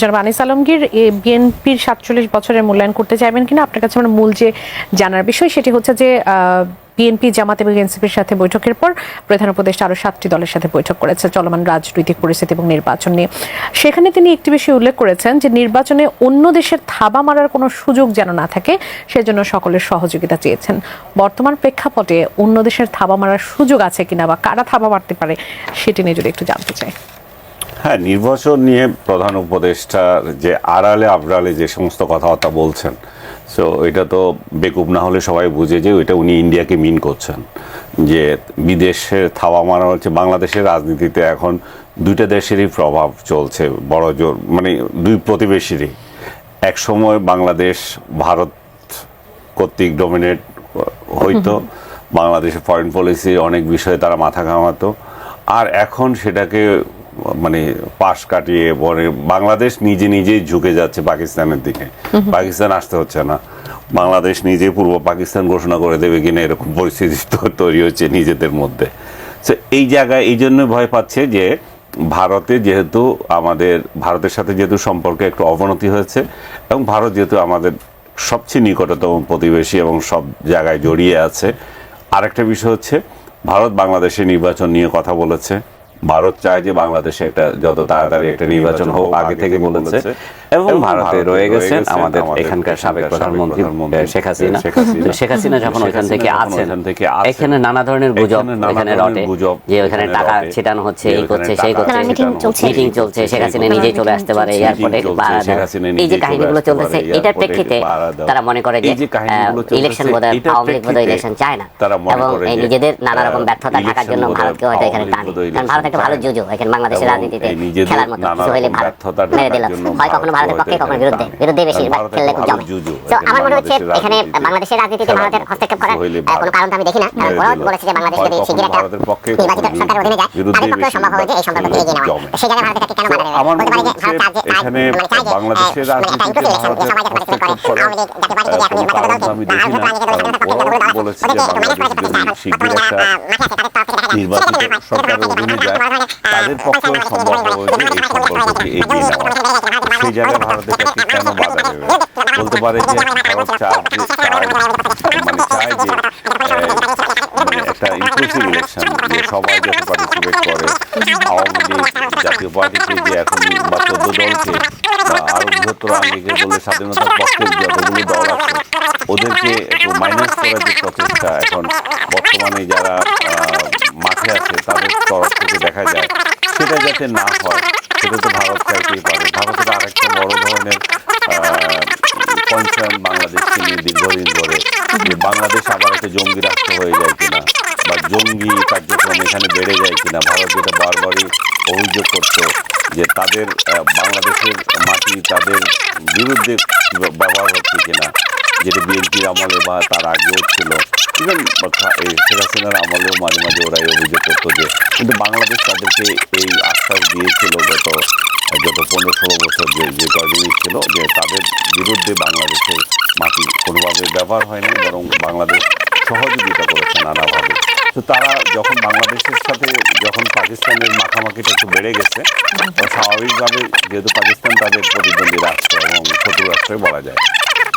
জনাব আনিস আলমগীর বিএনপির সাতচল্লিশ বছরের মূল্যায়ন করতে চাইবেন কিনা? আপনার কাছে আমার মূল যে জানার বিষয় সেটি হচ্ছে যে বিএনপি, জামাত এবং এনসিপির সাথে বৈঠকের পর প্রধান উপদেষ্টা আরও সাতটি দলের সাথে বৈঠক করেছে চলমান রাজনৈতিক পরিস্থিতি এবং নির্বাচন নিয়ে। সেখানে তিনি একটি বিষয় উল্লেখ করেছেন যে, নির্বাচনে অন্য দেশের থাবা মারার কোনো সুযোগ যেন না থাকে, সেজন্য সকলের সহযোগিতা চেয়েছেন। বর্তমান প্রেক্ষাপটে অন্য দেশের থাবা মারার সুযোগ আছে কিনা বা কারা থাবা মারতে পারে সেটি নিয়ে যদি একটু জানতে চাই। হ্যাঁ নির্বাচন নিয়ে প্রধান উপদেষ্টার যে আড়ালে আবড়ালে যে সমস্ত কথাবার্তা বলছেন সো এটা তো বেকুব না হলে সবাই বুঝে যে ওইটা উনি ইন্ডিয়াকে মিন করছেন যে বিদেশের থাওয়া মারা হচ্ছে বাংলাদেশের রাজনীতিতে এখন দুইটা দেশেরই প্রভাব চলছে বড় জোর মানে দুই প্রতিবেশীরই। এক সময় বাংলাদেশ ভারত কর্তৃক ডমিনেট হইতো বাংলাদেশের ফরেন পলিসির অনেক বিষয়ে তারা মাথা ঘামাতো আর এখন সেটাকে মানে পাশ কাটিয়ে পরে বাংলাদেশ নিজে নিজেই ঝুঁকে যাচ্ছে পাকিস্তানের দিকে। পাকিস্তান আসতে হচ্ছে না। বাংলাদেশ নিজে পূর্ব পাকিস্তান ঘোষণা করে দেবে কিনা এরকম পরিস্থিতি তৈরি হচ্ছে নিজেদের মধ্যে। তো এই জায়গায় এই জন্য ভয় পাচ্ছে যে ভারতে যেহেতু আমাদের ভারতের সাথে যেহেতু সম্পর্কে একটু অবনতি হয়েছে এবং ভারত যেহেতু আমাদের সবচেয়ে নিকটতম প্রতিবেশী এবং সব জায়গায় জড়িয়ে আছে আরেকটা বিষয় হচ্ছে ভারত বাংলাদেশের নির্বাচন নিয়ে কথা বলেছে। ভারত চায় যে বাংলাদেশে একটা যত তাড়াতাড়ি একটা নির্বাচন হোক আগে থেকে বলেছে। এবং ভারতে রয়ে গেছেন আমাদের এখানকার সাবেক প্রধানমন্ত্রী শেখ হাসিনা। শেখ হাসিনা যখন ওইখান থেকে আছেন এখানে নানা ধরনের গুজব এখানে রটে। যে ওখানে টাকা ছিটানো হচ্ছে এই করছে সেই করছে। মিটিং চলছে। মিটিং চলছে শেখ হাসিনা নিজেই চলে আসতে পারে এয়ারপোর্টে এই যে কাহিনীগুলো চলতেছে এটার প্রেক্ষিতে তারা মনে করে যে ইলেকশন বোধহয় আওয়ামী লীগ বোধহয় ইলেকশন চায় না। এবং করে এই যে, নিজেদের নানা রকম ব্যর্থতা ঢাকার জন্য ভারতকে হয়তো এখানে টানে কারণ ভারত একটা ভালো চায় জুজু এখানে বাংলাদেশের রাজনীতিতে খেলার মতো কিছু হইলে ভারত মেরে দিল। হয় কখনো ভারতের পক্ষে কখনো বিরুদ্ধে। বিরুদ্ধে ভারত খেললে খুব জমে। তো আমার মনে হচ্ছে এখানে বাংলাদেশের রাজনীতিতে ভারতের হস্তক্ষেপ করার কোনো কারণ আমি দেখি না। কারণ ওরাও বলেছে যে বাংলাদেশ যদি শিগগির একটা নির্বাচিত সরকার অধীনে যায় তাদের পক্ষেও সম্ভব হবে যে এই সম্পর্ককে এগিয়ে নেওয়া। সেই জায়গায় ভারত কেন বাধা দেবে বলতে মনে পারে যে ভারত চায় যে এখানে মানে চায় যে, বাংলাদেশের মানে একটা রাজনীতিতে ভারতের সবাই করে। আওয়ামী লীগ জাতীয় পার্টি আহ, এখন নির্বাচিত কারণ দল তো আমি থেকে, দেখি বা না। আরেকটা কারণ প্রার্থী ওরাও থেকে বলেছে যে ওদের বাংলাদেশ মাঠে যদি শিগগির একটা নির্বাচিত সরকারের অধীনে যায় তাদের পক্ষেও সম্ভব হবে যে এই সম্পর্ককে এগিয়ে নেওয়া সেই জায়গায় ভারতের কাছে কেন বাধা দেবে বলতে পারে যে ভারত চায় যে মানে চায় যে একটা ইনক্লুসিভ ইলেকশন যে সবাই যাতে পার্টিসিপেট করে আওয়ামী লীগ জাতীয় পার্টিকে যে এখন বা চোদ্দ দলকে বা আরও বৃহত্তর আঙ্গিকে বলে স্বাধীনতার পক্ষের যতগুলো দল আছে ওদেরকে একটু মাইনাস করার যে প্রচেষ্টা এখন বর্তমানে যারা মাঠে আছে, তাদের তরফ থেকে দেখা যায় সেটা যাতে না হয়, সেটা তো ভারত চাইতেই পারে। ভারতের আরেকটা বড় ধরনের কনসার্ন বাংলাদেশকে নিয়ে দীর্ঘদিন ধরে, যে বাংলাদেশ আবার একটা জঙ্গি রাষ্ট্র হয়ে যায় কিনা, বা জঙ্গি কার্যক্রম এখানে বেড়ে যায় কিনা। ভারত যেটা বারবারই অভিযোগ করতো যে তাদের বাংলাদেশের মাটি তাদের বিরুদ্ধে ব্যবহার হচ্ছে কিনা। যেটা বিএনপির আমলে বা তার আগেও ছিল। ইভেন শেখ হাসিনার আমলেও মাঝে মাঝে ওরাই অভিযোগ করতো যে, কিন্তু বাংলাদেশ তাদেরকে এই আশ্বাস দিয়েছিল গত গত পনেরো ষোলো বছর যে যে কয়েকদিনই ছিল যে তাদের বিরুদ্ধে বাংলাদেশের মাটি কোনোভাবে ব্যবহার হয়নি, বরং বাংলাদেশ সহযোগিতা করেছে নানাভাবে। তো তারা যখন বাংলাদেশের সাথে, যখন পাকিস্তানের মাখামাখিটা একটু বেড়ে গেছে স্বাভাবিকভাবে যেহেতু পাকিস্তান তাদের প্রতিদ্বন্দ্বী রাষ্ট্র এবং শত্রু রাষ্ট্রই বলা যায়।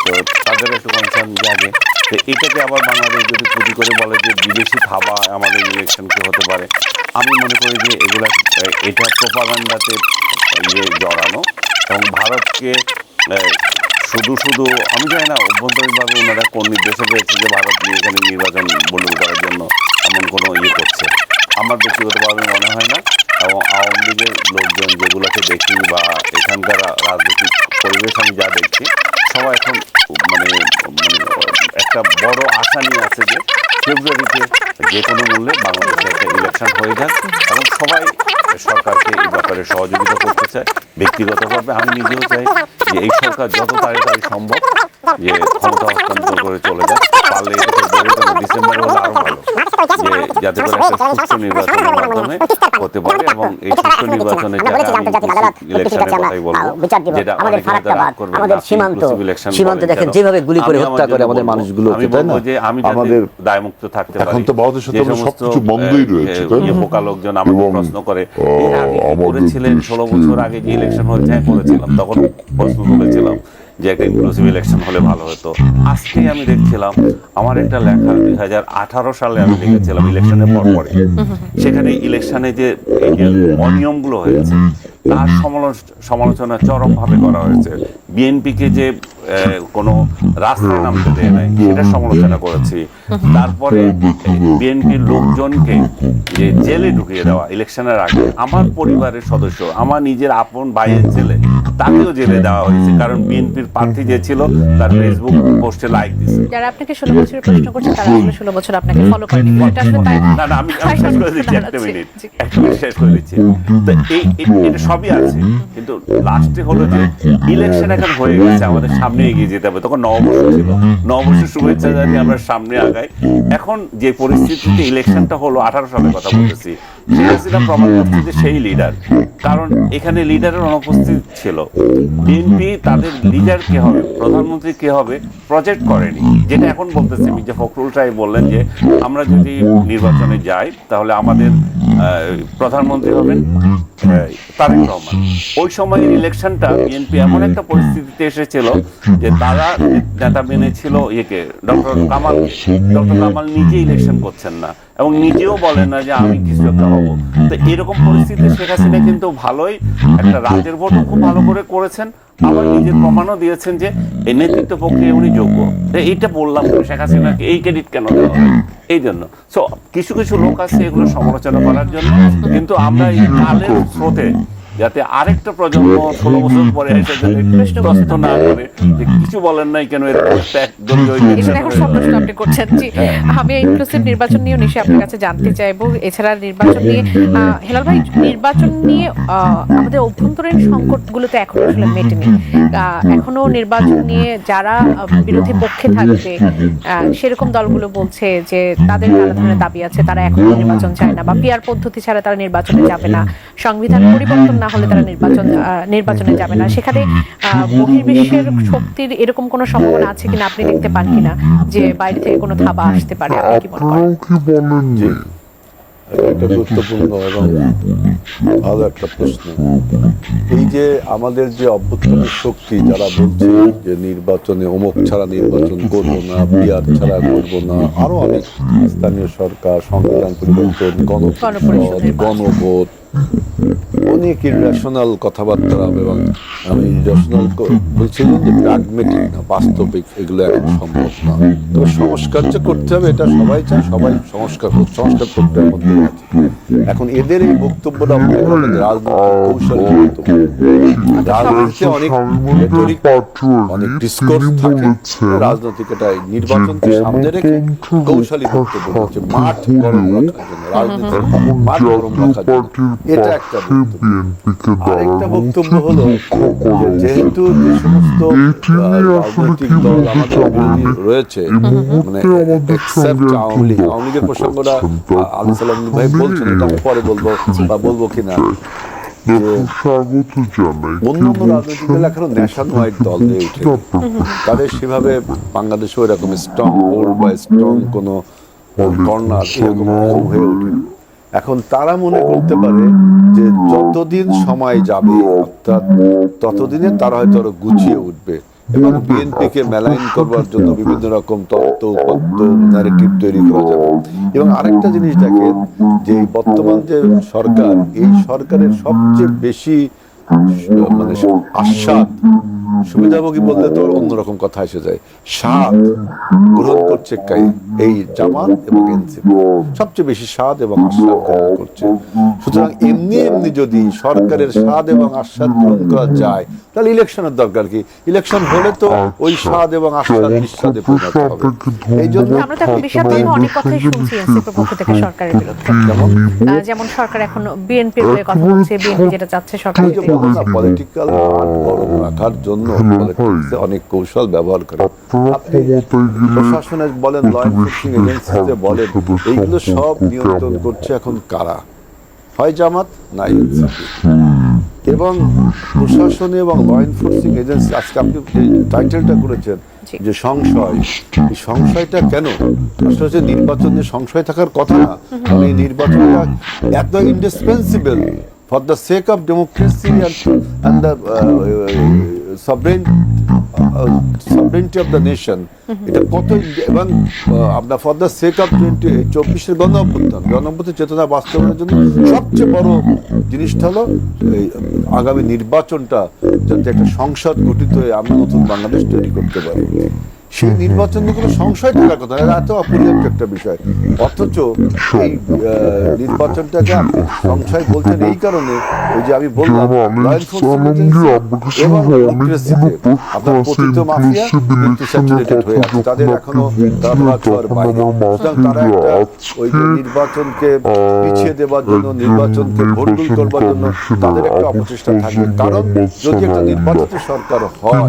তো তাদের একটু কনসার্ন জাগে। তো এটাকে আবার বাংলাদেশ যদি পুঁজি করে বলে যে বিদেশি থাবা আমাদের ইলেকশনকে হতে পারে, আমি মনে করি যে এগুলা এটা প্রপাগান্ডাতে ইয়ে জড়ানো এবং ভারতকে শুধু শুধু, আমি জানি না অভ্যন্তরীণভাবে ওনারা কোন নির্দেশে পেয়েছে যে ভারত নিয়ে এখানে নির্বাচন বলুন করার জন্য এমন কোনো ইয়ে করছে। আমার ব্যক্তিগতভাবে মনে হয় না। এবং আওয়ামী লীগের লোকজন যেগুলোকে দেখি বা এখানকার রা- রাজনৈতিক পরিবেশ আমি যা দেখছি, সবাই এখন মানে মানে একটা বড় আশা নিয়ে আছে যে ফেব্রুয়ারিতে যে কোনো মূল্যে বাংলাদেশে একটা ইলেকশন হয়ে যাক এবং সবাই সরকারকে এই ব্যাপারে সহযোগিতা করতে চায়। ব্যক্তিগতভাবে আমি নিজেও চাই যে এই সরকার যত তাড়াতাড়ি সম্ভব যে ক্ষমতা হস্তান্তর করে চলে যায় পারলে এটা ডিসেম্বরে হলে আরও ভালো যে যাতে করে একটা সুষ্ঠু নির্বাচনের মাধ্যমে হতে পারে এবং এই সুষ্ঠু নির্বাচনে সীমান্ত, দেখেন যেভাবে গুলি করে আমি হত্যা করে আমাদের যাতে আমাদের দায়মুক্ত থাকতে পারি এখন তো সবকিছু বন্ধই রয়েছে? ইয়ে বোকা লোকজন আমাকে প্রশ্ন করে করেছিলেন ষোলো বছর আগে যে ইলেকশন হয়েছে হ্যাঁ করেছিলাম তখন প্রশ্ন তুলেছিলাম যে একটা ইনক্লুসিভ ইলেকশন হলে ভালো হতো। আজকেই আমি দেখছিলাম, আমার একটা লেখা দুই হাজার আঠারো সালে আমি লিখেছিলাম ইলেকশনের পর পরে সেখানে ইলেকশনে যে অনিয়মগুলো হয়েছে, তার সমালোচ- সমালোচনা চরমভাবে করা হয়েছে। বিএনপিকে যে কোনো রাস্তায় নামতে দেয় নাই, সেটা সমালোচনা করেছি। তারপরে বিএনপির লোকজনকে যে জেলে ঢুকিয়ে দেওয়া ইলেকশনের আগে, আমার পরিবারের সদস্য, আমার নিজের আপন ভাইয়ের ছেলে তাকেও জেলে দেওয়া হয়েছে কারণ বিএনপির প্রার্থী যে ছিল তার ফেসবুক পোস্টে লাইক দিছে। যারা আপনাকে ষোলো বছরের প্রশ্ন করছে তারা আসলে ষোলো বছর আপনাকে ফলো করেনি। না না আমি আমি শেষ করে দিচ্ছি একটা মিনিট একটা মিনিট শেষ করে দিচ্ছি। তো এই এই- এটা সবই আছে কিন্তু লাস্টে হলো যে ইলেকশন এখন হয়ে গেছে আমাদের সামনে এগিয়ে যেতে হবে। তখন নববর্ষ ছিল। নববর্ষের শুভেচ্ছা জানিয়ে আমরা সামনে আগাই। এখন যে পরিস্থিতিতে ইলেকশনটা হলো আঠারো সালের কথা বলতেছি প্রমাণ করছে যে সেই লিডার কারণ এখানে লিডারের অনুপস্থিত ছিল। বিএনপি তাদের লিডার কে হবে প্রধানমন্ত্রী কে হবে প্রজেক্ট করেনি। যেটা এখন বলতেছে মির্জা ফখরুল সাহেব বললেন যে আমরা যদি নির্বাচনে যাই তাহলে আমাদের প্রধানমন্ত্রী হবেন তারেক রহমান। ওই সময়ের ইলেকশনটা বিএনপি এমন একটা পরিস্থিতিতে এসেছিল যে তারা নেতা মেনেছিল ইয়েকে ডক্টর কামাল ডক্টর কামাল নিজে ইলেকশন করছেন না। এবং নিজেও বলেন না যে আমি কিছু একটা তো এরকম পরিস্থিতিতে শেখ হাসিনা কিন্তু ভালোই একটা রাজের ভোট খুব ভালো করে করেছেন। আবার নিজের প্রমাণও দিয়েছেন যে এই নেতৃত্ব পক্ষে উনি যোগ্য। এইটা বললাম শেখ হাসিনাকে এই ক্রেডিট কেন দেওয়া এই জন্য। সো কিছু কিছু লোক আছে এগুলো সমালোচনা করার জন্য। কিন্তু আমরা এই কালের স্রোতে যাতে আরেকটা প্রজন্ম ষোলো বছর পরে এসে না করে যে কিছু বলেন নাই কেন এর আপনি করছেন। জি আমি ইনক্লুসিভ নির্বাচন নিশ্চয়ই আপনার কাছে জানতে চাইব। এছাড়া নির্বাচন নিয়ে হেলাল ভাই নির্বাচন নিয়ে আমাদের অভ্যন্তরীণ সংকটগুলো তো এখনও আসলে মেটেনি। এখনও নির্বাচন নিয়ে যারা বিরোধী পক্ষে থাকবে আহ, সেরকম দলগুলো বলছে যে তাদের নানা ধরনের দাবি আছে তারা এখনও নির্বাচন চায় না বা পিয়ার পদ্ধতি ছাড়া তারা নির্বাচনে যাবে না। সংবিধান পরিবর্তন না হলে তারা নির্বাচন নির্বাচনে যাবে না। সেখানে বহির্বিশ্বের শক্তির এরকম কোনো সম্ভাবনা আছে কিনা আপনি দেখতে পান কিনা? যে বাইরে থেকে কোনো থাবা আসতে পারে আপনি কি মনে করেন? আপনারাও একটা গুরুত্বপূর্ণ এবং ভালো একটা প্রশ্ন। এই যে আমাদের যে অভ্যুত্থান শক্তি যারা বলছে যে নির্বাচনে অমুক ছাড়া নির্বাচন করব না বিয়ার ছাড়া করব না আরও অনেক স্থানীয় সরকার সংবিধান পরিবর্তন গণভোট অনেক ইরেশনাল কথাবার্তা এবং আমি ইরেশনাল বলছিলাম যে প্রাগমেটিক না, বাস্তবিক, এগুলো এখন সম্ভব না। তবে সংস্কার যে করতে হবে, এটা সবাই চায়, সবাই সংস্কার সংস্কার প্রক্রিয়ার মধ্যে আছে এখন এদের এই বক্তব্যটা রাজনৈতিক রাজনীতিতে অনেক ডিসকোর্স থাকে। রাজনৈতিক এটা নির্বাচনকে সামনে রেখে কৌশলী বক্তব্য হচ্ছে মাঠ গরম রাখার জন্য, রাজনীতি মাঠ গরম রাখার জন্য। এটা একটা আরেকটা বক্তব্য হলো যেহেতু যে সমস্ত এটি নিয়ে আহ, আসলে রাজনৈতিক দল আমাদের রয়েছে মানে আমাদের except সঙ্গে আওয়ামী লীগ আওয়ামী লীগের প্রসঙ্গটা করছেন, সালাম ভাই বলছেন এটা আমি পরে বলব বা বলব কিনা। দেখুন স্বাগত জানাই অন্যান্য রাজনৈতিক দল ন্যাশন ওয়াইড দল উঠে। তাদের সেভাবে বাংলাদেশে এরকম স্ট্রং বা স্ট্রং কোনো কর্নার এরকম হয়ে ওঠে। এখন তারা মনে করতে পারে যে যতদিন সময় যাবে, অর্থাৎ ততদিনে তারা হয়তো আরও গুছিয়ে উঠবে। এবং বিএনপিকে মেলাইন করবার জন্য বিভিন্ন রকম তত্ত্ব, উপাত্ত ন্যারেটিভ তৈরি করা যাবে। এবং আরেকটা জিনিস দেখেন যে বর্তমান যে সরকার, এই সরকারের সবচেয়ে বেশি মানে আস্বাদ সুবিধাভোগী বললে তো অন্যরকম কথা এসে যায়। স্বাদ গ্রহণ করছে এই জামাত এবং এনসিপি। সবচেয়ে বেশি স্বাদ এবং আস্বাদ গ্রহণ করছে। সুতরাং এমনি এমনি যদি সরকারের স্বাদ এবং আস্বাদ গ্রহণ করা যায় তাহলে ইলেকশনের দরকার কি? ইলেকশন হলে তো ওই স্বাদ এবং আস্বাদ নিঃস্বাদে পরিণত হবে। এই জন্য আমরা তো অনেক কথাই শুনছি এনসিপির পক্ষ থেকে সরকারের বিরুদ্ধে। যেমন সরকার এখন বিএনপির হয়ে কথা বলছে বিএনপি যেটা চাচ্ছে সরকার পলিটিক্যাল রাখার জন্য ভাই। অনেক কৌশল ব্যবহার করে। আপনারা আপনি ক্ষমতায় গেলে প্রশাসনে বলেন ল এনফোর্সিং এজেন্সিতে বলেন এইগুলো সব নিয়ন্ত্রণ করছে এখন কারা? হয় জামাত না এবং প্রশাসনে এবং ল এনফোর্সিং এজেন্সি আজকে আপনি টাইটেলটা করেছেন যে সংশয় এই সংশয়টা কেন? আসলে হচ্ছে নির্বাচনে সংশয় থাকার কথা না। কারণ এই নির্বাচনটা এত indispensable for the sake of democracy and the sovereign sovereignty of the nation এটা কত এবং আপনার for the sake of twenty চব্বিশের গণ অভ্যুত্থান গণ অভ্যুত্থান চেতনা বাস্তবায়নের জন্য সবচেয়ে বড় জিনিসটা হলো আগামী নির্বাচনটা যাতে একটা সংসদ গঠিত হয়ে আমরা নতুন বাংলাদেশ তৈরি করতে পারি। সেই নির্বাচন কোনো সংশয় থাকার কথা এত অপরিহার্য একটা বিষয়। অথচ এই নির্বাচনটাকে সংশয় বলছেন এই কারণে ওই যে আমি বললাম আপনার পতিত মাফিয়া saturated হয়ে আছে। তাদের এখনও তারা ওই নির্বাচনকে পিছিয়ে দেওয়ার জন্য নির্বাচনকে ভণ্ডুল করবার জন্য তাদের একটা অপচেষ্টা থাকবে। কারণ যদি একটা নির্বাচিত সরকার হয়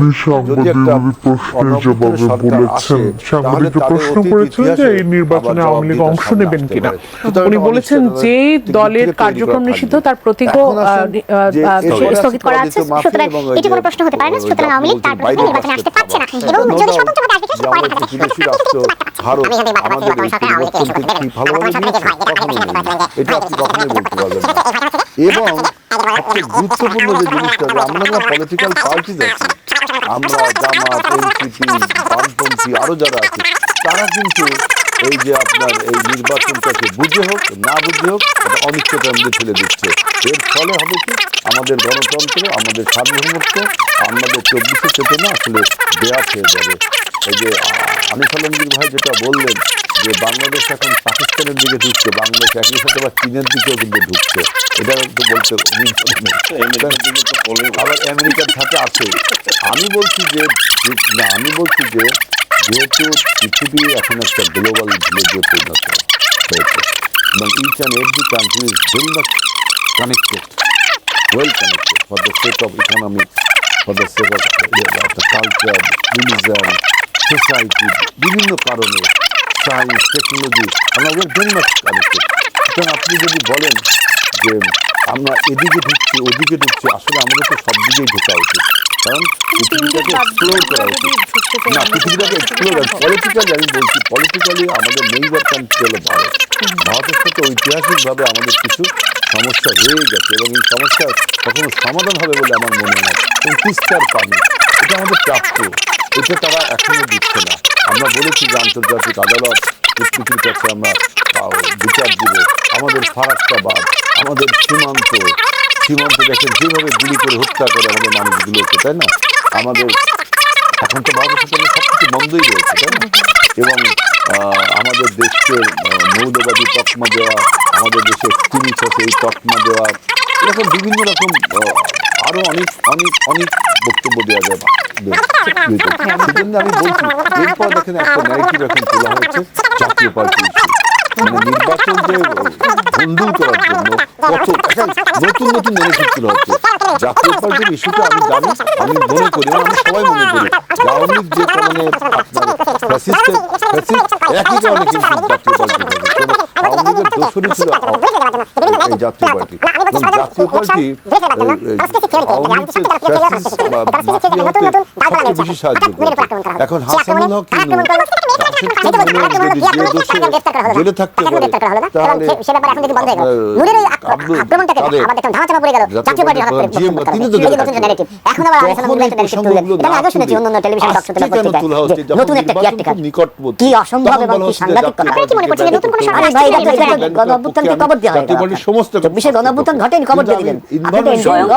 যদি একটা সাংবাদিক বলেছেন, তাদের প্রশ্ন অতীত করেছিলেন যে এই নির্বাচনে আওয়ামী লীগ অংশ নেবেন কিনা? উনি বলেছেন যে দলের কার্যক্রম নিষিদ্ধ তার আছে স্থগিত করা আছে সুতরাং এবং এটি কোনো প্রশ্ন হতে পারে না সুতরাং আওয়ামী লীগ তার নির্বাচনে আসতে পারছে না এবং যদি স্বতন্ত্র ভাবে আসবে doubt সে যে পরে দেখা একটি বিদেশি রাষ্ট্র ভারত আমাদের এই পরিবর্তনকে কি ভালোভাবে নিয়েছে কখনো এটা আপনি কখনোই বলতে পারবেন না এবং সবচেয়ে গুরুত্বপূর্ণ যে জিনিসটা আমরা পলিটিক্যাল পার্টিজ আছি আমরা জামা এনসিপি বামপন্থী আরও যারা আছে তারা কিন্তু এই যে আপনার এই নির্বাচনটাকে বুঝে হোক না বুঝে হোক এটা অনিশ্চয়তার মধ্যে ফেলে দিচ্ছে। এর ফলে হবে কি? আমাদের গণতন্ত্র আমাদের সার্বভৌমত্ব আমাদের চব্বিশে চেতনা আসলে দেয়া হয়ে যাবে। এই যে আহ, আনিস আলমগীর ভাই যেটা বললেন যে বাংলাদেশ এখন পাকিস্তানের দিকে ঢুকছে বাংলাদেশ একই সাথে বা চীনের দিকেও কিন্তু ঢুকছে। এটা তো বলতে আবার আমেরিকার সাথে আছে। আমি বলছি যে- না আমি বলছি যে যেহেতু পৃথিবী এখন একটা গ্লোবাল ভিলেজে পরিণত হয়েছে, এবং each and every country is very much connected well connected for the sake of economic for the sake of culture religion society বিভিন্ন কারণে সায়েন্স টেকনোলজি আমরা ভেরি মাচ কানেক্টেড সুতরাং আপনি যদি বলেন যে আমরা এদিকে ঢুকছি ওদিকে ঢুকছি আসলে আমাদের তো সব দিকেই ঢোকা উচিত। কারণ পৃথিবীটাকে এক্সপ্লোর করা উচিত। না পৃথিবীটাকে এক্সপ্লোর পলিটিক্যালি আমি বলছি পলিটিক্যালি আমাদের নেইবার কান্ট্রি হলো ভারত। ভারতের সাথে ঐতিহাসিকভাবে আমাদের কিছু সমস্যা রয়ে গেছে এবং এই সমস্যার কখনো সমাধান হবে বলে আমার মনে হয় এবং তিস্তার পানি এটা আমাদের প্রাপ্য। এটা তারা এখনও আমরা বলেছি যে আন্তর্জাতিক আদালত প্রকৃতির কাছে আমরা বিচার দিব। আমাদের ফারাক্কা বাদ আমাদের সীমান্ত সীমান্ত দেখেন যেভাবে গুলি করে হত্যা করে আমাদের মানুষগুলোকে তাই না? আমাদের এখন তো ভারতের সব কিছু বন্ধই রয়েছে, তাই না? এবং আমাদের দেশকে মৌলবাদী তকমা দেওয়া, আমাদের দেশে এক্সট্রিমিস্ট আছে এই তকমা দেওয়া, এরকম বিভিন্ন রকম আহ, আরও অনেক অনেক অনেক বক্তব্য দেওয়া যায় সেজন্য আমি বলছি এরপর দেখেন একটা তোলা হয়েছে জাতীয় পার্টি মানে নির্বাচন যে করার জন্য কত নতুন নতুন ন্যারেটিভ হচ্ছে। জাতীয় পার্টির ইস্যুটা আমি জানি আমি মনে করি আমি সবাই মনে করি। যে আপনার ফ্যাসিস্টের ফ্যাসিস্ট একই কিন্তু জাতীয় পার্টি হয়েছে আওয়ামী লীগের দোষরই ছিল জাতীয় পার্টি। জাতীয় পার্টি এখন হাসানুল হক জেলে থাকতে পারে। তাহলে তিনি তো জেলে থাকতে পারে। তখন এই প্রসঙ্গগুলো না তুলে আজকে কেন তোলা হচ্ছে? যখন নতুন একটা নির্বাচন caretaker। খুব নিকটবর্তী কি অসম্ভব তখন এবং বলা কি হচ্ছে যে সাংঘাতিক জাতীয় কথা। পার্টি আপনি কি করছেন যে নতুন কোনো ক্যাডার আরে ভাই, এটা তো- এটা তো ক্যাডার গণঅভ্যুত্থান থেকে পক্ষে খবর দেওয়া জাতীয় না। পার্টির সমস্ত চব্বিশের গণঅভ্যুত্থান ঘটেনি, খবর দিয়ে দিলেন।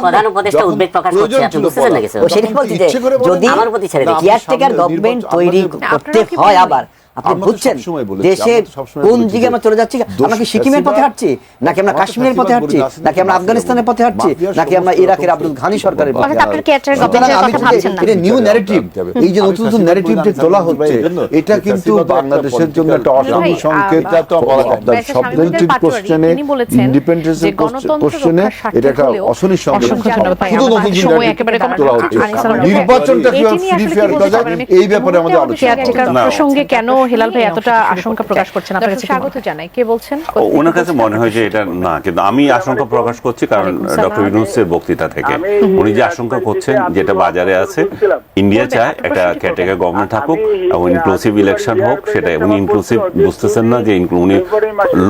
প্রধান উপদেষ্টা উদ্বেগ প্রকাশ করছে। আপনি বুঝতেছেন না কিছু সেটাই বলছি যে যদি কেয়ারটেকার গভর্নমেন্ট তৈরি করতে হয় বলেন? আপনি বুঝছেন? সবসময় কোন দিকে আমরা চলে যাচ্ছি? আমরা কি সিকিমের পথে হাঁটছি? নাকি আমরা কাশ্মীরের পথে হাঁটছি? নাকি আমরা আফগানিস্তানের পথে হাঁটছি? নাকি আমরা ইরাকের আব্দুল ঘানি সরকারের পথে এটা নিউ ন্যারেটিভ এই যে নতুন নতুন ন্যারেটিভ যে তোলা হচ্ছে এটা কিন্তু বাংলাদেশের জন্য একটা অসম সংকেত পাটোয়ারি, কোশ্চেনে ইন্ডিপেন্ডেন্সের কোশ্চেনে এটা একটা অশনি সংকেত। শুধু নতুন তোলা হচ্ছে। নির্বাচনটা ফ্রি ফেয়ার? এই ব্যাপারে আমাদের আলোচনা। প্রসঙ্গে কেন হেলাল ভাই এতটা আশঙ্কা প্রকাশ করছেন আপনার কাছে স্বাগত জানাই। কে বলছেন? ওনার কাছে মনে হয় যে এটা না কিন্তু আমি আশঙ্কা প্রকাশ করছি কারণ ডক্টর ইউনুসের বক্তৃতা থেকে। উনি যে আশঙ্কা করছেন যেটা বাজারে আছে ইন্ডিয়া চায় একটা ক্যাটেগরি গভর্নমেন্ট থাকুক এবং ইনক্লুসিভ ইলেকশন হোক সেটা উনি ইনক্লুসিভ বুঝতেছেন না যে উনি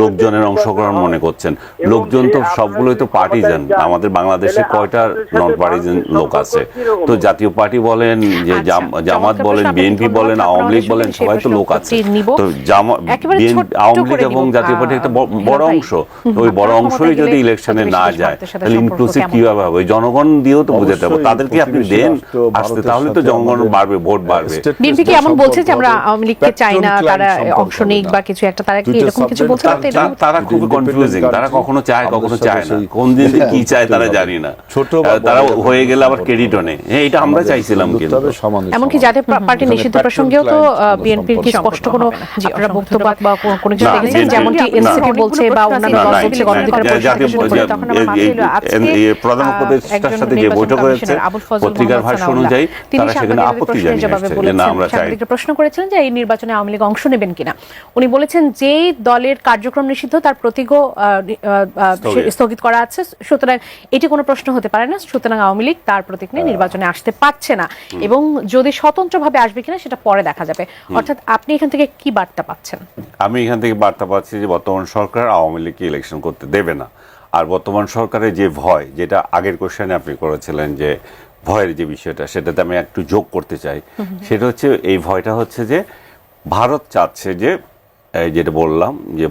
লোকজনের অংশগ্রহণ মনে করছেন। লোকজন তো সবগুলোই তো পার্টিজান আমাদের বাংলাদেশে কয়টা নন পার্টিজান লোক আছে? তো জাতীয় পার্টি বলেন যে আচ্ছা, জামাত বলেন বিএনপি বলেন আওয়ামী লীগ বলেন সবাই তো লোক আছে উত্তরটি নিব। তো জামা একেবারে বিএন- ছোট্ট আওয়ামী লীগ এবং জাতীয় পার্টি একটা বড় অংশ। ওই বড় অংশই যদি ইলেকশনে না যায় তাহলে ইনক্লুসিভ কীভাবে হবে? ওই জনগণ দিয়েও তো বোঝাতে হবে। তাদেরকে আপনি দেন আসতে? তাহলে তো জনগণ বাড়বে ভোট বাড়বে। বিএনপি কি এমন বলছে যে আমরা আওয়ামী লীগকে চাই না তারা অংশ নিক বা কিছু একটা তারা কি এরকম কিছু subject বলতে পারতেন তা- তারা খুবই কনফিউজিং তারা কখনো চায় কখনো চায় না। কোন দিন কি হ্যাঁ, চায় তারা করতে জানি না। ছোট তারা হয়ে গেলে আবার ক্রেডিটও নেই হ্যাঁ এটা আমরা চাইছিলাম কিন্তু। এমনকি। জাতীয় পার্টি নিষিদ্ধ প্রসঙ্গেও তো বিএনপির কি স্পষ্ট কোনো আপনারা বক্তব্য বা কোনো- কিছু দেখেছেন? যেমনটি এনসিপি বলছে বা অন্যান্য দল বলছে না, গণঅধিকার পরিষদ জাতীয়- বলছে, জা- তখন আমার মাথায় এলো আজকে এই- এই প্রধান উপদেষ্টার সাথে যে বৈঠক হয়েছে, কমিশনার আবুল ফজল পত্রিকার ভাষ্য অনুযায়ী তারা সেখানে আপত্তি প্রশ্নের জানিয়ে জবাবে এসেছে যে বলেছেন, না, আমরা চাই। প্রশ্ন করেছিলেন যে এই নির্বাচনে আওয়ামী লীগ অংশ নেবেন কিনা। উনি বলেছেন যে দলের কার্যক্রম নিষিদ্ধ তার স্থগিত। স্থগিত করা আছে। সুতরাং এটি কোনো প্রশ্ন হতে পারে না। সুতরাং আওয়ামী লীগ তার প্রতীক নিয়ে নির্বাচনে আসতে পারছে না। এবং যদি স্বতন্ত্রভাবে আসবে কিনা সেটা পরে দেখা যাবে। অর্থাৎ আপনি এখান থেকে কি বার্তা পাচ্ছেন? আমি এখান থেকে বার্তা পাচ্ছি যে বর্তমান সরকার আওয়ামী লীগকে ইলেকশন করতে দেবে না। আর বর্তমান সরকারের যে ভয়, যেটা আগের কোশ্চেনে আপনি করেছিলেন যে ভয়ের যে বিষয়টা, সেটাতে আমি একটু যোগ করতে চাই। সেটা হচ্ছে, এই ভয়টা হচ্ছে যে ভারত চাচ্ছে যে যেটা বললাম যে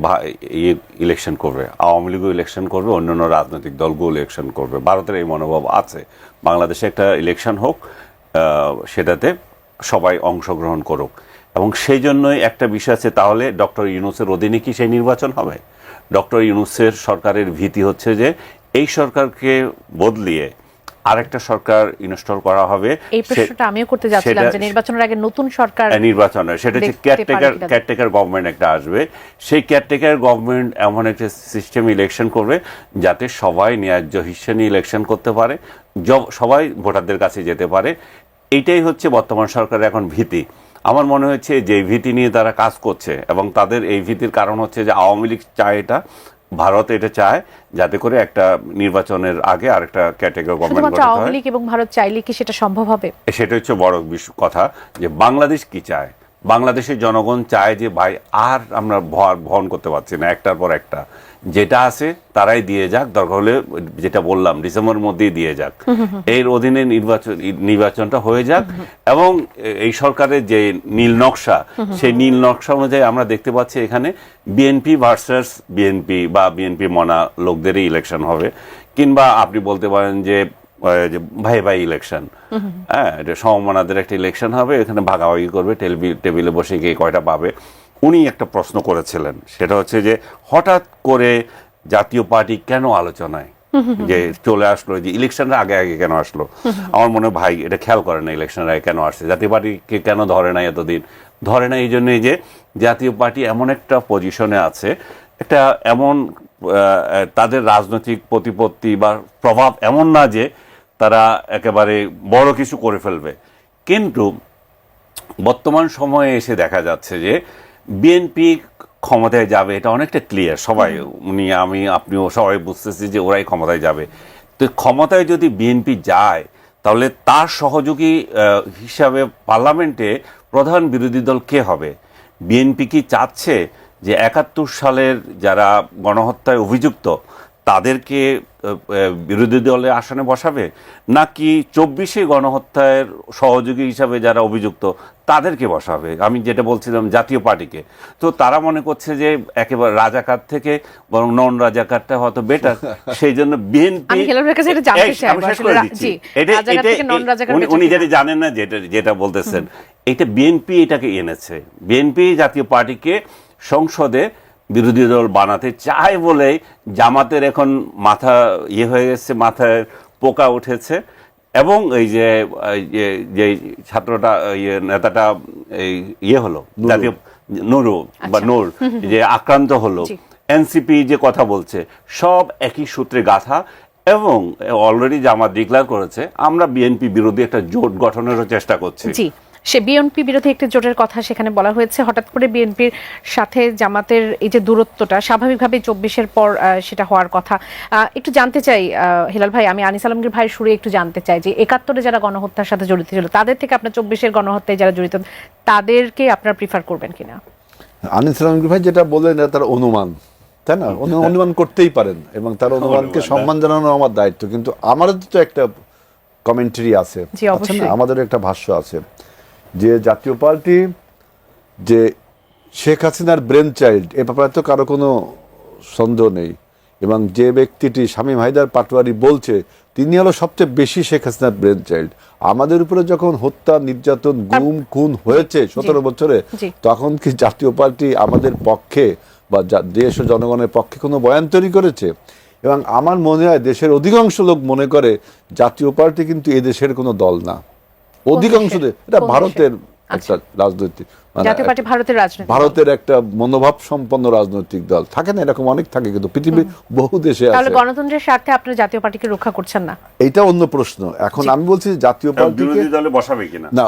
ইলেকশন করবে। আওয়ামী লীগও ইলেকশন করবে, অন্যান্য রাজনৈতিক দলগুলো ইলেকশন করবে। ভারতের এই মনোভাব আছে। বাংলাদেশে একটা ইলেকশন হোক সেটাতে সবাই অংশগ্রহণ করুক। এবং সেই জন্যই একটা বিষয় আছে তাহলে ডক্টর ইউনুসের অধীনে কি সেই নির্বাচন হবে? ডক্টর ইউনুসের সরকারের ভীতি হচ্ছে যে এই সরকারকে বদলিয়ে আরেকটা সরকার ইনস্টল করা হবে এই প্রশ্নটা আমিও করতে যাচ্ছিলাম যে নির্বাচনের আগে নতুন সরকার নির্বাচন হয়। সেটা হচ্ছে কেয়ারটেকার কেয়ারটেকার গভর্নমেন্ট একটা আসবে। সেই কেয়ারটেকার গভর্নমেন্ট এমন একটা সিস্টেম ইলেকশন করবে যাতে সবাই ন্যায্য হিসেবে নিয়ে ইলেকশন করতে পারে সবাই ভোটারদের কাছে যেতে পারে। এইটাই হচ্ছে বর্তমান সরকারের এখন ভীতি। আমার মনে হচ্ছে যে ভীতি নিয়ে তারা কাজ করছে এবং তাদের এই ভীতির কারণ হচ্ছে যে আওয়ামী লীগ চায় এটা ভারত এটা চায় যাতে করে একটা নির্বাচনের আগে আরেকটা ক্যাটেগরি গভর্নমেন্ট আওয়ামী লীগ এবং ভারত চাইলে কি সেটা সম্ভব হবে? সেটা হচ্ছে বড় কথা যে বাংলাদেশ কি চায়? বাংলাদেশের জনগণ চায় যে, ভাই, আর আমরা বহন করতে পারছি না, একটার পর একটা। যেটা আছে, তারাই দিয়ে যাক। দরকার হলে যেটা বললাম, ডিসেম্বরের মধ্যেই দিয়ে যাক। এর অধীনে নির্বাচন, নির্বাচনটা হয়ে যাক এবং এই সরকারের যে নীল নকশা, সেই নীল নকশা অনুযায়ী আমরা দেখতে পাচ্ছি এখানে বিএনপি ভার্সাস বিএনপি বা বিএনপি মনা লোকদেরই ইলেকশন হবে। কিংবা আপনি বলতে পারেন যে ভাই ভাই ইলেকশন হ্যাঁ এটা সমমনাদের একটা ইলেকশন হবে, এখানে ভাগাভাগি করবে টেবিলে বসে গিয়ে কয়টা পাবে। উনি একটা প্রশ্ন করেছিলেন, সেটা হচ্ছে যে হঠাৎ করে জাতীয় পার্টি কেন আলোচনায়? যে চলে আসলো, যে ইলেকশনের আগে আগে কেন আসলো? আমার মনে হয় ভাই এটা খেয়াল করে না, ইলেকশনের আগে কেন আসছে? জাতীয় পার্টিকে কেন ধরে না এতদিন? ধরে না এই জন্যই যে জাতীয় পার্টি এমন একটা পজিশনে আছে, একটা এমন তাদের রাজনৈতিক প্রতিপত্তি বা প্রভাব এমন না যে তারা একেবারে বড় কিছু করে ফেলবে। কিন্তু বর্তমান সময়ে এসে দেখা যাচ্ছে যে বিএনপি ক্ষমতায় যাবে এটা অনেকটা ক্লিয়ার সবাই উনি আমি আপনিও সবাই বুঝতেছি যে ওরাই ক্ষমতায় যাবে। তো ক্ষমতায় যদি বিএনপি যায় তাহলে তার সহযোগী হিসাবে পার্লামেন্টে প্রধান বিরোধী দল কে হবে? বিএনপি কি চাচ্ছে যে একাত্তর সালের যারা গণহত্যায় অভিযুক্ত তাদেরকে বিরোধী দলে আসনে বসাবে? নাকি চব্বিশে গণহত্যার সহযোগী হিসাবে যারা অভিযুক্ত তাদেরকে বসাবে? আমি যেটা বলছিলাম জাতীয় পার্টিকে। তো তারা মনে করছে যে একেবারে রাজাকার থেকে বরং নন রাজাকারটা হয়তো বেটার সেই জন্য বিএনপি উনি- যেটা জানেন না যেটা যেটা বলতেছেন। এটা বিএনপি এটাকে এনেছে। বিএনপি জাতীয় পার্টিকে সংসদে বিরোধী দল বানাতে চায় বলেই জামাতের এখন মাথা ইয়ে হয়ে গেছে মাথায় পোকা উঠেছে। এবং এই যে যে ছাত্রটা ইয়ে নেতাটা এই ইয়ে হলো জাতীয় নুরু বা নূর যে আক্রান্ত হলো। এনসিপি যে কথা বলছে সব একই সূত্রে গাথা। এবং অলরেডি জামাত ডিক্লেয়ার করেছে আমরা বিএনপি বিরোধী একটা জোট গঠনেরও চেষ্টা করছি। সে বিএনপি বিরোধী একটি জোটের কথা সেখানে বলা হয়েছে। হঠাৎ করে বিএনপির সাথে জামাতের এই যে দূরত্বটা স্বাভাবিকভাবে চব্বিশের পর সেটা হওয়ার কথা। একটু জানতে চাই হেলাল ভাই আমি আনিস আলমগীর ভাই সুরে একটু জানতে চাই যে একাত্তরে যারা গণহত্যার সাথে জড়িত ছিল তাদের থেকে আপনার চব্বিশের গণহত্যায় যারা জড়িত তাদেরকে আপনারা প্রিফার করবেন কিনা? আনিস আলমগীর ভাই যেটা বললেন তার অনুমান তাই না? উনি অনুমান করতেই পারেন এবং তার অনুমানকে সম্মান জানানো আমার দায়িত্ব। কিন্তু আমারও তো একটা কমেন্টারি আছে। জি, অবশ্যই। না? আমাদের একটা ভাষ্য আছে। যে জাতীয় পার্টি যে শেখ হাসিনার ব্রেন চাইল্ড এ ব্যাপারে তো কারও কোনো সন্দেহ নেই। এবং যে ব্যক্তিটি স্বামী হায়দার পাটোয়ারি বলছে তিনি হলো সবচেয়ে বেশি শেখ হাসিনার ব্রেন চাইল্ড আমাদের উপরে যখন হত্যা নির্যাতন গুম খুন হয়েছে সতেরো বছরে তখন কি জাতীয় পার্টি আমাদের পক্ষে বা দেশ ও জনগণের পক্ষে কোনো বয়ান তৈরি করেছে? এবং আমার মনে হয় দেশের অধিকাংশ লোক মনে করে জাতীয় পার্টি কিন্তু এ দেশের কোনো দল না। অধিকাংশ? এটা ভারতের একটা রাজনৈতিক মানে জাতীয় পার্টি ভারতের রাজনীতি ভারতের একটা মনোভাব সম্পন্ন রাজনৈতিক দল। থাকে না এরকম অনেক থাকে কিন্তু পৃথিবীর বহু দেশে তাহলে আছে। গণতন্ত্রের স্বার্থে আপনারা জাতীয় পার্টিকে রক্ষা করছেন না? এটা অন্য প্রশ্ন। এখন আমি বলছি জাতীয় পার্টি বিরোধী দলে বসাবে কিনা? না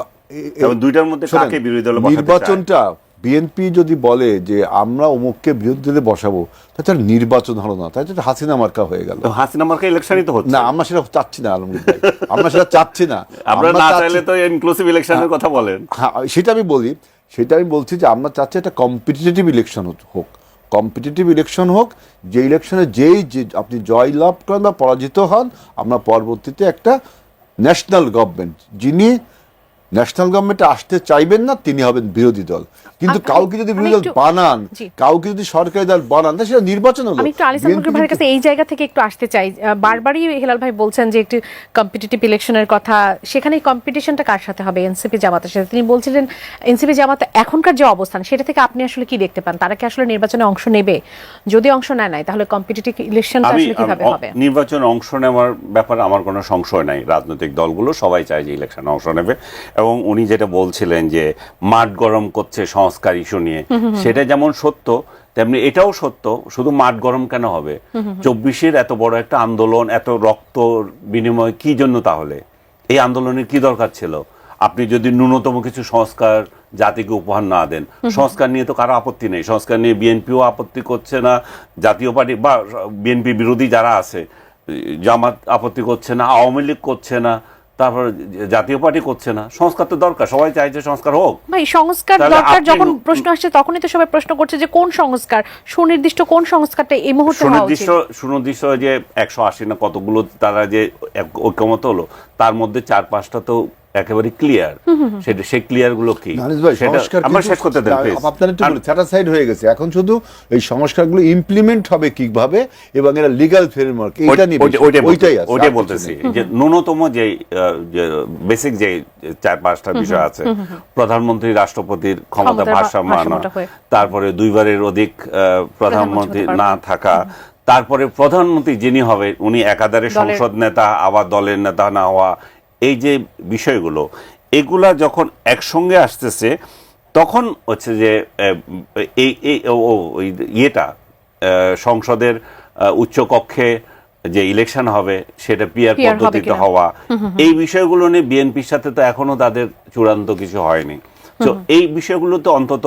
দুইটার মধ্যে কাকে বিরোধী দলে নির্বাচনটা বিএনপি যদি বলে যে আমরা অমুককে বিরোধী দলে বসাবো তাহলে নির্বাচন হলো না। তাই হাসিনা মার্কা হয়ে গেল। হাসিনা মার্কা ইলেকশনই তো হচ্ছে। না আমরা সেটা চাচ্ছি না আলমগীর ভাই আমরা সেটা চাচ্ছি না। আমরা না চাইলে তো ইনক্লুসিভ ইলেকশনের কথা বলেন। হ্যাঁ সেটা আমি বলি সেটা আমি বলছি যে আমরা চাচ্ছি একটা কম্পিটিটিভ ইলেকশন হোক। কম্পিটিটিভ ইলেকশন হোক যে ইলেকশনে যেই যে আপনি জয় লাভ করেন বা পরাজিত হন আমরা পরবর্তীতে একটা ন্যাশনাল গভর্নমেন্ট যিনি ন্যাশনাল গভর্নমেন্টে আসতে চাইবেন না তিনি হবেন বিরোধী দল। কিন্তু কাউকে যদি বিরোধী দল বানান কাউকে যদি সরকারি দল বানান তাহলে সেটা নির্বাচন হলো আমি একটু আলিস BNP ভাইয়ের কাছে এই জায়গা থেকে একটু আসতে চাই। বারবারই হেলাল ভাই বলছেন যে একটি কম্পিটিটিভ ইলেকশনের কথা। সেখানে কম্পিটিশনটা কার সাথে হবে? এনসিপি জামাতের সাথে। তিনি বলছিলেন এনসিপি জামাত এখনকার যে অবস্থান সেটা থেকে আপনি আসলে কি দেখতে পান? তারা কি আসলে নির্বাচনে অংশ নেবে? যদি অংশ নেয় নাই তাহলে কম্পিটিটিভ ইলেকশনটা আসলে কীভাবে হবে? নির্বাচনে অংশ নেওয়ার ব্যাপারে আমার কোনো সংশয় নাই। রাজনৈতিক দলগুলো সবাই চায় যে ইলেকশনে অংশ নেবে। এবং উনি যেটা বলছিলেন যে মাঠ গরম করছে সংস্কার ইস্যু নিয়ে সেটা যেমন সত্য তেমনি এটাও সত্য শুধু মাঠ গরম কেন হবে? চব্বিশের এত বড় একটা আন্দোলন এত রক্ত বিনিময় কি জন্য তাহলে? এই আন্দোলনের কি দরকার ছিল? আপনি যদি ন্যূনতম কিছু সংস্কার জাতিকে উপহার না দেন সংস্কার নিয়ে তো কারও আপত্তি নেই। সংস্কার নিয়ে বিএনপিও আপত্তি করছে না জাতীয় পার্টি বা বিএনপি বিরোধী যারা আছে জামাত আপত্তি করছে না আওয়ামী লীগ করছে না তারপর জাতীয় পার্টি করছে না। সংস্কার তো দরকার সবাই চাইছে সংস্কার হোক। ভাই সংস্কার দরকার যখন প্রশ্ন আসছে তখনই তো সবাই প্রশ্ন করছে যে কোন সংস্কার সুনির্দিষ্ট কোন সংস্কারটা এই মুহূর্তে হওয়া সুনির্দিষ্ট উচিত? সুনির্দিষ্ট যে একশো আশি না কতগুলো তারা যে ঐক্যমত হলো তার মধ্যে চার পাঁচটা তো একেবারে ক্লিয়ার সেটা সেই ক্লিয়ারগুলো কি? সংস্কার আমরা শেষ করতে দেন আপনার একটু স্যাটিসফাইড হয়ে গেছে। এখন শুধু এই সংস্কারগুলো ইমপ্লিমেন্ট হবে কীভাবে এবং এরা লিগ্যাল ফ্রেমওয়ার্ক এটা নিয়ে ওইটাই ওইটাই আছে ওইটাই বলতেছি যে ন্যূনতম যে বেসিক যে চার পাঁচটা বিষয় আছে প্রধানমন্ত্রী রাষ্ট্রপতির ক্ষমতা ভারসাম্য আনা তারপরে দুইবারের অধিক আহ, প্রধানমন্ত্রী না থাকা তারপরে প্রধানমন্ত্রী যিনি হবে উনি একাধারে সংসদ নেতা আবার দলের নেতা না হওয়া এই যে বিষয়গুলো এগুলা যখন একসঙ্গে আসতেছে তখন হচ্ছে যে এই ইয়েটা সংসদের উচ্চকক্ষে উচ্চ যে ইলেকশন হবে সেটা পিয়ার পদ্ধতিতে হওয়া এই বিষয়গুলো নিয়ে বিএনপির সাথে তো এখনও তাদের চূড়ান্ত কিছু হয়নি। তো এই বিষয়গুলোতে অন্তত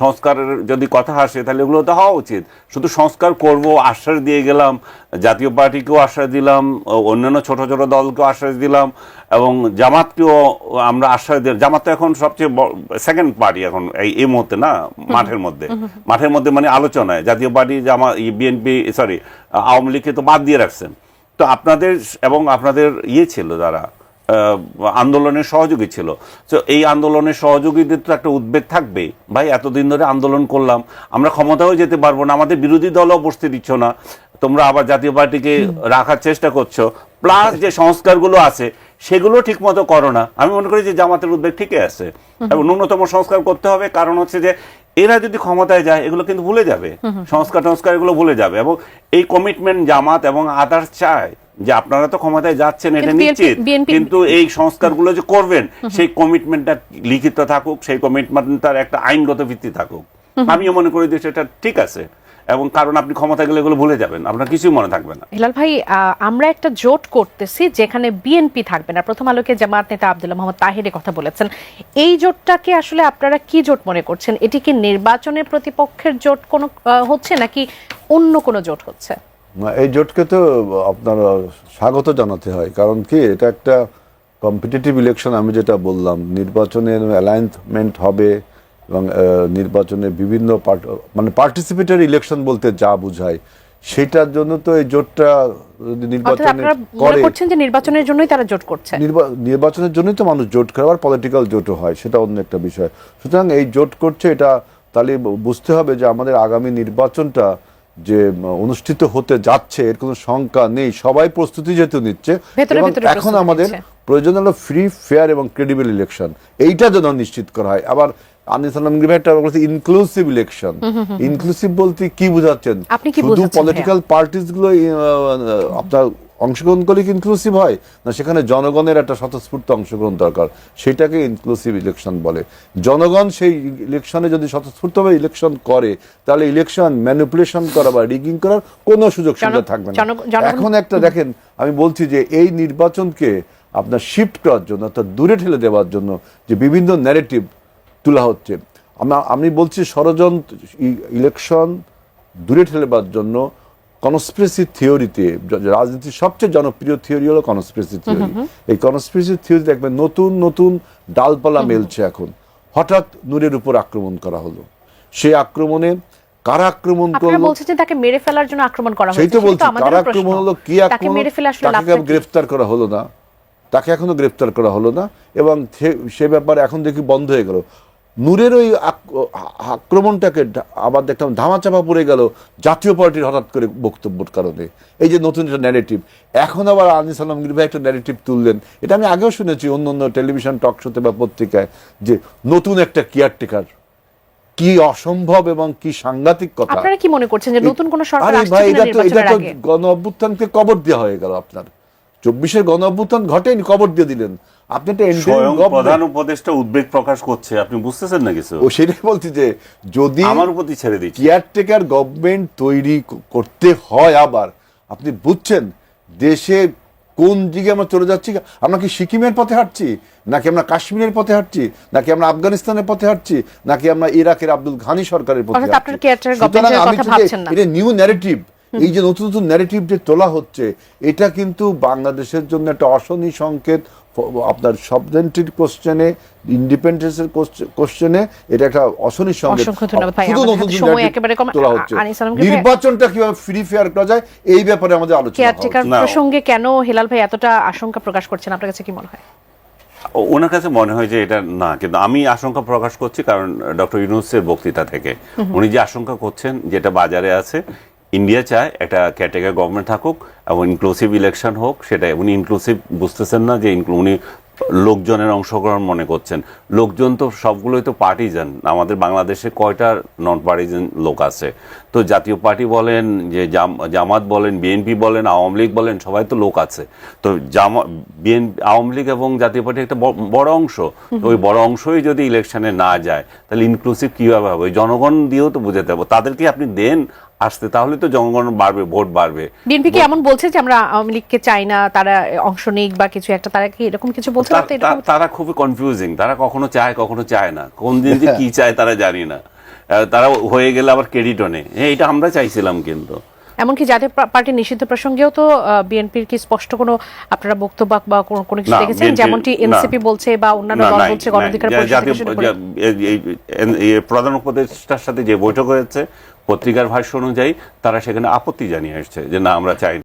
সংস্কারের যদি কথা আসে তাহলে এগুলো তো হওয়া উচিত। শুধু সংস্কার করব আশ্বাস দিয়ে গেলাম জাতীয় পার্টিকেও আশ্বাস দিলাম অন্যান্য ছোট ছোট দলকেও আশ্বাস দিলাম এবং জামাতকেও আমরা আশ্বাস দিলাম। জামাত তো এখন সবচেয়ে সেকেন্ড পার্টি এখন এই এই মুহূর্তে না মাঠের মধ্যে। মাঠের মধ্যে মানে আলোচনায়। জাতীয় পার্টি জামা বিএনপি সরি আওয়ামী লীগকে তো বাদ দিয়ে রাখছেন। তো আপনাদের এবং আপনাদের ইয়ে ছিল যারা আন্দোলনের সহযোগী ছিল। তো এই আন্দোলনের সহযোগীদের তো একটা উদ্বেগ থাকবে ভাই এতদিন ধরে আন্দোলন করলাম আমরা ক্ষমতাও যেতে পারব না আমাদের বিরোধী দলও বসতে দিচ্ছ না তোমরা আবার জাতীয় পার্টিকে রাখার চেষ্টা করছ প্লাস যে সংস্কারগুলো আছে সেগুলো ঠিক মতো করো না। আমি মনে করি যে জামাতের উদ্বেগ ঠিকই আছে। এবং ন্যূনতম সংস্কার করতে হবে কারণ হচ্ছে যে এরা যদি ক্ষমতায় যায় এগুলো কিন্তু ভুলে যাবে। সংস্কার টংস্কার এগুলো ভুলে যাবে। এবং এই কমিটমেন্ট জামাত এবং আদার্স চায় যে আপনারা তো ক্ষমতায় যাচ্ছেন এটা নিশ্চিত। কিন্তু এই সংস্কারগুলো যে করবেন সেই কমিটমেন্টটা লিখিত থাকুক সেই কমিটমেন্টটার একটা আইনগত ভিত্তি থাকুক। আমিও মনে করি যে সেটা ঠিক আছে। এবং কারণ আপনি ক্ষমতা গেলে এগুলো ভুলে যাবেন আপনার কিছুই মনে থাকবে না। হিলাল ভাই আমরা একটা জোট করতেছি যেখানে বিএনপি থাকবে না। প্রথম আলোকে জামাত নেতা আব্দুল্লাহ মোহাম্মদ তাহিরের কথা বলেছেন। এই জোটটাকে আসলে আপনারা কি জোট মনে করছেন? এটি কি নির্বাচনের প্রতিপক্ষের জোট কোনো হচ্ছে নাকি অন্য কোনো জোট হচ্ছে? না, এই জোটকে তো আপনার স্বাগত জানাতে হয়। কারণ কি এটা একটা কম্পিটিটিভ ইলেকশন আমি যেটা বললাম। নির্বাচনের অ্যালাইনমেন্ট হবে এবং নির্বাচনে বিভিন্ন পার্ট মানে পার্টিসিপেটরি ইলেকশন বলতে যা বোঝায় সেটার জন্য তো এই জোটটা যদি নির্বাচনে করে করছেন যে নির্বাচনের জন্যই তারা জোট করছে। নির্বাচনের জন্যই তো মানুষ জোট করে আবার পলিটিক্যাল জোটও হয় সেটা অন্য একটা বিষয়। সুতরাং এই জোট করছে এটা তাহলে বুঝতে হবে যে আমাদের আগামী নির্বাচনটা যে অনুষ্ঠিত হতে যাচ্ছে এর কোনো শঙ্কা নেই সবাই প্রস্তুতি যেহেতু নিচ্ছে এবং এখন আমাদের প্রয়োজন হলো ফ্রি ফেয়ার এবং ক্রেডিবল ইলেকশন এইটা যেন নিশ্চিত করা হয়। আবার আনিস আলম একটা বলছে ইনক্লুসিভ ইলেকশন ইনক্লুসিভ বলতে কি বুঝাচ্ছেন? শুধু পলিটিক্যাল পার্টিসগুলো আপনার অংশগ্রহণ করলে কি ইনক্লুসিভ হয়? না সেখানে জনগণের একটা স্বতঃস্ফূর্ত অংশগ্রহণ দরকার। সেটাকে ইনক্লুসিভ ইলেকশন বলে। জনগণ সেই ইলেকশনে যদি স্বতঃস্ফূর্তভাবে ইলেকশন করে তাহলে ইলেকশন ম্যানিপুলেশন করা বা রিগিং করার কোনো সুযোগ সুবিধা থাকবে না। এখন একটা দেখেন আমি বলছি যে এই নির্বাচনকে আপনার শিফট করার জন্য অর্থাৎ দূরে ঠেলে দেওয়ার জন্য যে বিভিন্ন ন্যারেটিভ তোলা হচ্ছে আমরা আমি বলছি ষড়যন্ত্র ইলেকশন দূরে ঠেলেবার জন্য কনস্পিরেসি থিওরিতে রাজনীতির সবচেয়ে জনপ্রিয় থিওরি হলো কনস্পিরেসি থিওরি এই কনস্পিরেসি থিওরি দেখবেন নতুন নতুন ডালপালা মেলছে এখন। হঠাৎ নূরের উপর আক্রমণ করা হলো। সেই আক্রমণে কারা আক্রমণ করল? বলছেন তাকে মেরে ফেলার জন্য আক্রমণ করা সেই হয়েছে তো বলছি কারা আক্রমণ হলো কি তাকে আক্রমণ? তাকে গ্রেফতার করা হলো না। তাকে এখনও গ্রেফতার করা হলো না। এবং সে ব্যাপারে এখন দেখি বন্ধ হয়ে গেল। নূরের ওই আক্রমণটাকে আবার দেখলাম ধামাচাপা পড়ে গেল জাতীয় পার্টির হঠাৎ করে বক্তব্যের কারণে। এই যে নতুন একটা ন্যারেটিভ এখন আবার আনিস আলমগীর ভাই একটা ন্যারেটিভ তুললেন। এটা আমি আগেও শুনেছি অন্য অন্য টেলিভিশন টক শোতে বা পত্রিকায় যে নতুন একটা কেয়ারটেকার কি অসম্ভব এবং কি সাংঘাতিক কথা। আপনারা কি মনে করছেন যে নতুন কোন সরকার আসছে ভাই এটা তো এটা তো গণ অভ্যুত্থানকে কবর দেওয়া হয়ে গেল আপনার। চব্বিশের গণ অভ্যুত্থান ঘটেনি কবর দিয়ে দিলেন। আপনি একটা স্বয়ং প্রধান উপদেষ্টা উদ্বেগ প্রকাশ করছে আপনি বুঝতেছেন না কিছু ও সেটাই বলছি যে যদি আমার প্রতি ছেড়ে দিচ্ছি। কেয়ারটেকার গভর্নমেন্ট তৈরি করতে হয় আবার আপনি বুঝছেন দেশে কোন দিকে আমরা চলে যাচ্ছি? আমরা কি সিকিমের পথে হাঁটছি? নাকি আমরা কাশ্মীরের পথে হাঁটছি? নাকি আমরা আফগানিস্তানের পথে হাঁটছি? নাকি আমরা ইরাকের আব্দুল ঘানি সরকারের পথে। এটা নিউ ন্যারেটিভ এই যে নতুন নতুন ন্যারেটিভ যে তোলা হচ্ছে এটা কিন্তু বাংলাদেশের জন্য একটা অশনি সংকেত আপনার সবজেন্টিভ কোশ্চেনে ইন্ডিপেন্ডেন্সের কোশ্চেনে এটা একটা অশনি সংকেত অসংখ্য ধন্যবাদ ভাই, শুধু নতুন হাতে নতুন সময় narrative একেবারে কম। তোলা হচ্ছে। নির্বাচনটা কীভাবে ফ্রি ফেয়ার করা যায় এই ব্যাপারে আমাদের আলোচনা। প্রসঙ্গে কেন হেলাল ভাই এতটা আশঙ্কা প্রকাশ করছেন? আপনার কাছে কি মনে হয়? ওনার কাছে মনে হয় যে এটা না কিন্তু আমি আশঙ্কা প্রকাশ করছি কারণ ডক্টর ইউনুসের বক্তৃতা থেকে। উনি যে আশঙ্কা করছেন যেটা বাজারে আছে ইন্ডিয়া চায় একটা ক্যাটেগরি গভর্নমেন্ট থাকুক এবং ইনক্লুসিভ ইলেকশন হোক সেটা উনি ইনক্লুসিভ বুঝতেছেন না যে উনি লোকজনের অংশগ্রহণ মনে করছেন। লোকজন তো সবগুলোই তো পার্টিজান আমাদের বাংলাদেশে কয়টা নন পার্টিজান লোক আছে? তো জাতীয় পার্টি বলেন, যে জামাত বলেন বিএনপি বলেন, আওয়ামী লীগ বলেন, সবাই তো লোক আছে। তো জামা বিএনপি আওয়ামী লীগ এবং জাতীয় পার্টি একটা বড় অংশ। তো ওই বড় অংশই যদি ইলেকশনে না যায়, তাহলে ইনক্লুসিভ কীভাবে হবে? জনগণ দিয়েও তো বুঝাতে হবে। তাদেরকে আপনি দেন আসতে তাহলে তো জনগণ বাড়বে ভোট বাড়বে। বিএনপি কি এমন বলছে যে আমরা আওয়ামী লীগকে চাই না তারা অংশ নিক বা কিছু একটা তারা কি এরকম কিছু বলছে? তারা খুবই কনফিউজিং তারা কখনো চায় কখনো চায় না। কোন দিন যে কি চায় তারা জানি না। তারা হয়ে গেলে আবার ক্রেডিটও নেই হ্যাঁ এটা আমরা চাইছিলাম কিন্তু। এমনকি জাতীয় পার্টি নিষিদ্ধ প্রসঙ্গেও তো বিএনপির কি স্পষ্ট কোনো আপনারা বক্তব্য বা কোনো কোনো কিছু দেখেছেন? যেমনটি। এনসিপি বলছে বা অন্যান্য দল বলছে নাই। গণঅধিকার পরিষদ এই প্রধান উপদেষ্টার সাথে যে বৈঠক হয়েছে পত্রিকার ভাষ্য অনুযায়ী তারা সেখানে আপত্তি জানিয়ে আসছে যে না আমরা চাই।